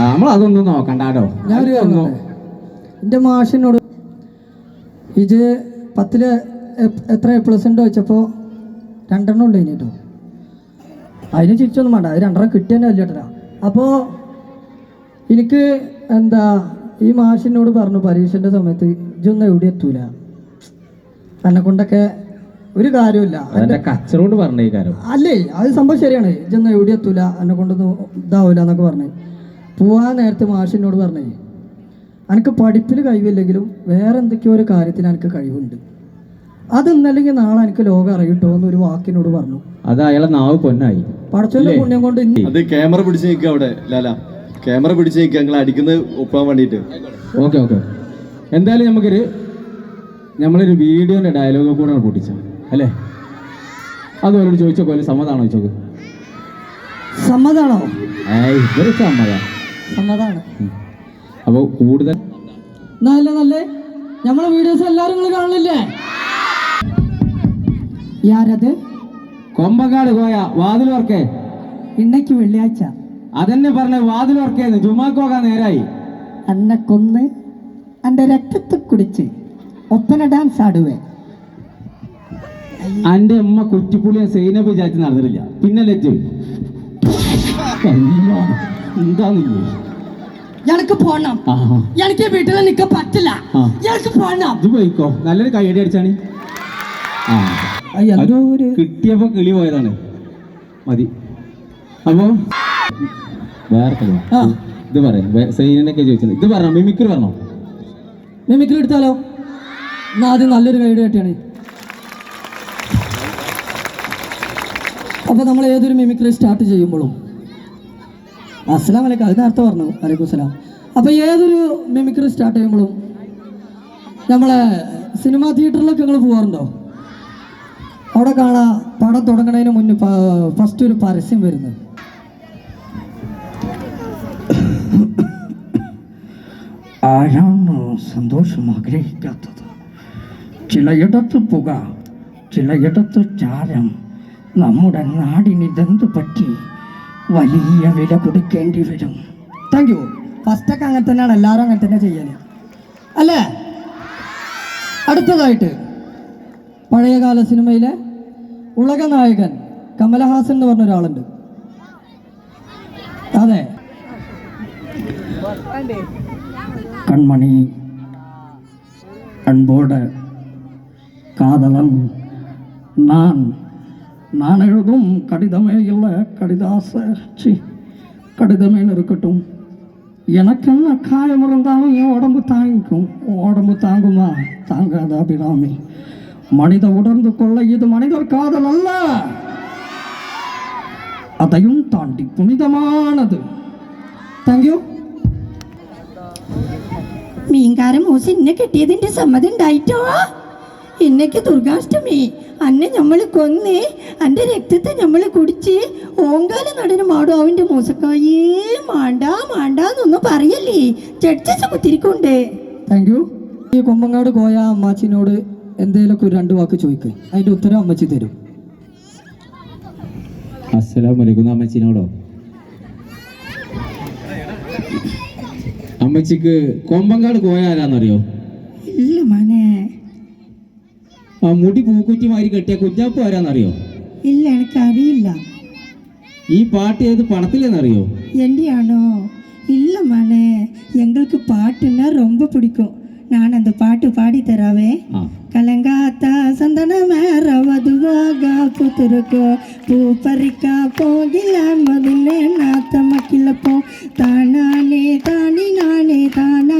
നമ്മൾ അതൊന്നും നോക്കണ്ടോ ഞാൻ എന്റെ എന്റെ മാഷിനോട് ഇത് പത്തിൽ എത്ര എ പ്ലസ് ഉണ്ട് വെച്ചപ്പോൾ രണ്ടെണ്ണം ഉള്ളു കേട്ടോ അതിന് ചിരിച്ചൊന്നും വേണ്ട. അത് രണ്ടെണ്ണം കിട്ടിയെന്നെ വലിയ കേട്ടാ അപ്പോൾ എനിക്ക് എന്താ ഈ മാഷിനോട് പറഞ്ഞു പരീക്ഷന്റെ സമയത്ത് ഇതൊന്നും എവിടെ എത്തൂല. എന്നെ കൊണ്ടൊക്കെ ഒരു കാര്യമില്ല അല്ലേ അത് സംഭവം ശരിയാണ്. ഇതൊന്നും എവിടെ എത്തൂല. എന്നെ കൊണ്ടൊന്നും ഇതാവൂല എന്നൊക്കെ പറഞ്ഞു. പോവാൻ നേരത്തെ മാഷിനോട് പറഞ്ഞേ എനിക്ക് പഠിപ്പിൽ കഴിവില്ലെങ്കിലും വേറെ എന്തൊക്കെയോ ഒരു കാര്യത്തിൽ എനിക്ക് കഴിവുണ്ട്. അത് ഇന്നല്ലെങ്കിൽ നാളെ എനിക്ക് ലോകം അറിയിട്ടോ എന്ന് ഒരു വാക്കിനോട് പറഞ്ഞു. അത് അയാളെ നാവ് പൊന്നായി. പടച്ചോന്റെ പുണ്യം കൊണ്ട് അത് ക്യാമറ പിടിച്ച് നിൽക്കുക അവിടെ ലാല. ക്യാമറ പിടിച്ച് നിൽക്കുക ഞങ്ങൾ അടിക്കുന്നത് ഒപ്പാൻ വേണ്ടിയിട്ട്. Okay okay. എന്തായാലും നമുക്കൊരു നമ്മളൊരു വീഡിയോന്റെ ഡയലോഗ് കൂടെ പൊട്ടിച്ച അല്ലേ? അത് അവരോട് ചോദിച്ചോ പോലെ സമ്മതാണോ ചോദിച്ചോക്ക് സമ്മതാണോ ഏയ് ഇതൊരു സമ്മത. സമ്മതാണ് അപ്പോൾ കൂടുതൽ നല്ല നല്ല. നമ്മളെ വീഡിയോസ് എല്ലാവരും നിങ്ങൾ കാണില്ലേ യാരത്? കൊമ്പങ്കാട് പോയ വാതിൽ വർക്കേ ഇണ്ണയ്ക്ക് വെള്ളിയാഴ്ച. അതെന്നെ പറഞ്ഞ വാതിൽ വർക്കേന്ന് ജുമാക്ക് പോകാൻ നേരായി. അന്നെ കൊന്ന് എന്റെ രക്തത്തെ കുടിച്ച് ഒപ്പന ഡാൻസ് ആടുവേ. അന്റെ ഉമ്മ കുറ്റിപ്പുളിയെ സൈനബ് വിചാരിച്ച് നടന്നിട്ടില്ല. പിന്നെ ലെറ്റ്. എന്താന്നില്ലേ എനിക്ക് പോണം. എനിക്ക് വീട്ടിൽ നിൽക്കാൻ പറ്റില്ല. എനിക്ക് പോണം. ഇത് പോയിക്കോ. നല്ലൊരു കൈയടി അടിച്ചാണ്. കിട്ടിയപ്പോ കിളി പോയതാണ്. മതി. അപ്പോ വേറെ. ഇത് പറയാം. സൈനൊക്കെ ചോദിച്ചത് ഇത് പറഞ്ഞോ മിമിക്രി പറഞ്ഞോ? മിമിക്രി എടുത്താലോ? എന്നാ ആദ്യം നല്ലൊരു ഗൈഡ് കെട്ടിയാണ്. അപ്പോൾ നമ്മൾ ഏതൊരു മിമിക്രി സ്റ്റാർട്ട് ചെയ്യുമ്പോഴും അസ്സലാം വലൈക്കും അത് നേരത്തെ പറഞ്ഞു. വലൈക്കും അസ്സലാം അപ്പോൾ ഏതൊരു മിമിക്രി സ്റ്റാർട്ട് ചെയ്യുമ്പോഴും നമ്മളെ സിനിമാ തിയേറ്ററിലൊക്കെ നിങ്ങൾ പോകാറുണ്ടോ അവിടെ കാണാ പടം തുടങ്ങുന്നതിന് മുന്നേ ഫസ്റ്റ് ഒരു പരസ്യം വരുന്നത്. ആരാണ് സന്തോഷം ആഗ്രഹിക്കാത്തത്? ചിലയിടത്ത് പുക ചിലയിടത്ത് ചാരം. നമ്മുടെ നാടിന് ഇതെന്ത് പറ്റി? വലിയ വില കൊടുക്കേണ്ടി വരും. താങ്ക് യു ഫസ്റ്റൊക്കെ അങ്ങനെ തന്നെയാണ് എല്ലാവരും അങ്ങനെ തന്നെ ചെയ്യാൻ അല്ലേ? അടുത്തതായിട്ട് പഴയകാല സിനിമയിലെ ഉലകനായകൻ കമലഹാസൻ എന്ന് പറഞ്ഞ ഒരാളുണ്ട്. അതെ. കൺമണി അൺബോർഡ് കാതളം നാൻ நான் எழுதும் கடிதமே இல்லை கடிதாச சி கடிதமேன்னு இருக்கட்டும் எனக்கு என்ன காயம் இருந்தாலும் என் உடம்பு தாங்கிக்கும் உன் உடம்பு தாங்குமா தாங்காத அபிராமி மனித உணர்ந்து கொள்ள இது மனிதர் காதல் அல்ல அதையும் தாண்டி புனிதமானது താങ്ക് മീൻകാരൻ മൂസ ഇന്നെ കിട്ടിയതിന്റെ സമ്മതം ഉണ്ടായിട്ടോ ഇന്നയ്ക്ക് ദുർഗാഷ്ടമി. അന്നെ നമ്മൾ കൊന്ന് അന്റെ രക്തത്തെ നമ്മൾ കുടിച്ച് ഓങ്കാല നടന് മാടും അവന്റെ മോസക്കായേ മാണ്ടാ മാണ്ടാന്നൊന്നും പറയല്ലേ. ചെടിച്ച കുത്തിരിക്കുണ്ട്. താങ്ക് യു ഈ കൊമ്പങ്ങാട് പോയ അമ്മാച്ചിനോട് എന്തേലൊക്കെ ഒരു രണ്ട് വാക്ക് ചോദിക്കുക അതിന്റെ ഉത്തരം അമ്മച്ചി തരും. അസ്സലാം വലൈക്കും അമ്മച്ചിനോടോ? അമ്മച്ചിക്ക് കൊമ്പങ്ങാട് പോയാലാന്നറിയോ ഇല്ല മോനെ. ആ മുടി പൂക്കുറ്റി മാതിരി കെട്ടിയ കുഞ്ഞാപ്പ് ആരാന്നറിയോ ഇല്ല എനിക്കറിയില്ല ഈ പാട്ട് ഏത് പണത്തിലെന്നറിയോ എന്റെയാണോ இல்ல மனே எங்களுக்கு பாட்டுன்னா ரொம்ப பிடிக்கும் நான் அந்த பாட்டு பாடி தராவே ആ கலங்காத்தா சந்தன மேரவதுவாக புத்துருக்கோ பூ பறிக்கா போகில மதுன்னு நாத்த மக்கிலப்போ தானானே தானி நானே தானானே தானினே தானே